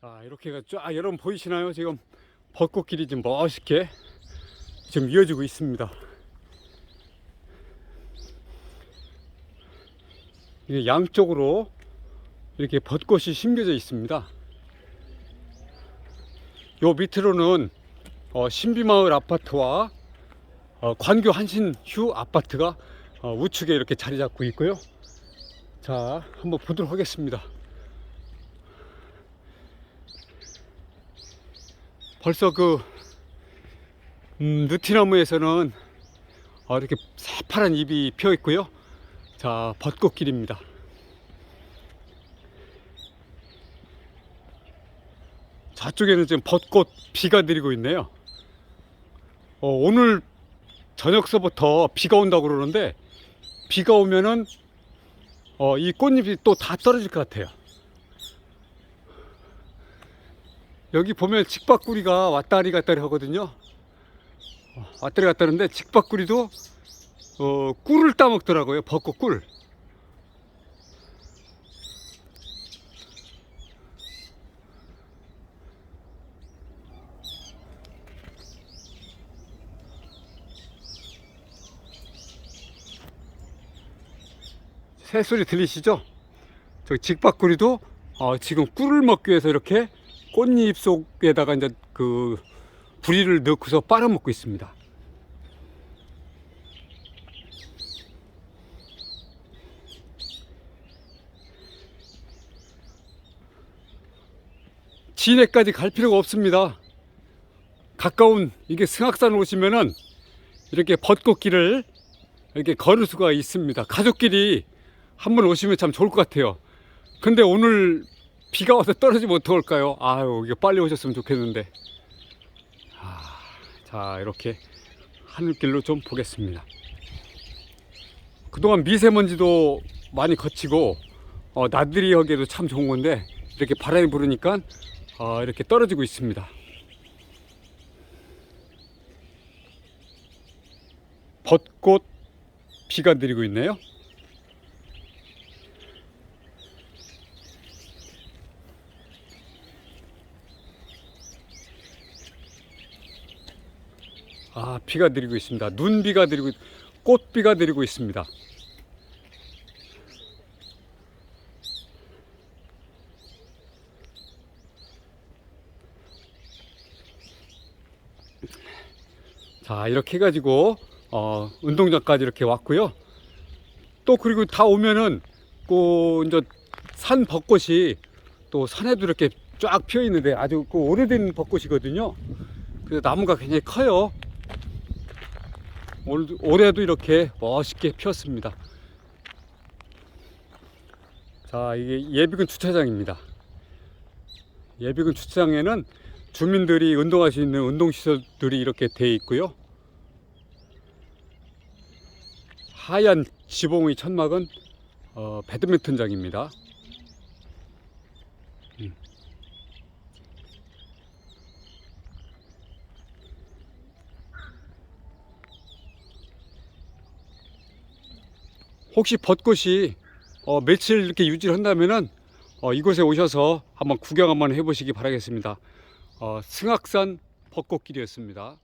자 이렇게가 쫙 여러분 보이시나요? 지금 벚꽃길이 좀 멋있게 지금 이어지고 있습니다. 이게 양쪽으로 이렇게 벚꽃이 심겨져 있습니다. 요 밑으로는 어, 신비마을 아파트와 어, 관교 한신휴 아파트가 어, 우측에 이렇게 자리 잡고 있고요. 자, 한번 보도록 하겠습니다. 벌써 그 음, 느티나무에서는 어, 이렇게 새파란 잎이 피어 있고요. 자, 벚꽃길입니다. 저쪽에는 지금 벚꽃 비가 내리고 있네요. 어, 오늘 저녁서부터 비가 온다고 그러는데 비가 오면은 어, 이 꽃잎이 또 다 떨어질 것 같아요. 여기 보면 직박구리가 왔다리 갔다리 하거든요. 어, 왔다리 갔다리 하는데 직박구리도 어, 꿀을 따먹더라고요. 벚꽃 꿀. 새소리 들리시죠? 저 직박구리도 어, 지금 꿀을 먹기 위해서 이렇게 꽃잎 속에다가 이제 그 부리를 넣고서 빨아먹고 있습니다. 진해까지 갈 필요가 없습니다. 가까운 이게 승악산 오시면은 이렇게 벚꽃길을 이렇게 걸을 수가 있습니다. 가족끼리 한번 오시면 참 좋을 것 같아요. 근데 오늘 비가 와서 떨어지면 어떡할까요? 아유, 이게 빨리 오셨으면 좋겠는데. 아, 자, 이렇게 하늘길로 좀 보겠습니다. 그동안 미세먼지도 많이 거치고, 어, 나들이 하기에도 참 좋은 건데, 이렇게 바람이 부르니까, 어, 이렇게 떨어지고 있습니다. 벚꽃 비가 내리고 있네요. 아, 비가 내리고 있습니다. 눈비가 내리고, 꽃비가 내리고 있습니다. 자, 이렇게 해가지고, 어, 운동장까지 이렇게 왔고요. 또 그리고 다 오면은, 그, 이제 산 벚꽃이 또 산에도 이렇게 쫙 피어 있는데 아주 그 오래된 벚꽃이거든요. 그래서 나무가 굉장히 커요. 올, 올해도 이렇게 멋있게 피었습니다. 자, 이게 예비군 주차장입니다. 예비군 주차장에는 주민들이 운동할 수 있는 운동시설들이 이렇게 되어 있고요. 하얀 지붕의 천막은 어, 배드민턴장입니다. 음. 혹시 벚꽃이 어, 며칠 이렇게 유지를 한다면은 어, 이곳에 오셔서 한번 구경 한번 해보시기 바라겠습니다. 어, 승악산 벚꽃길이었습니다.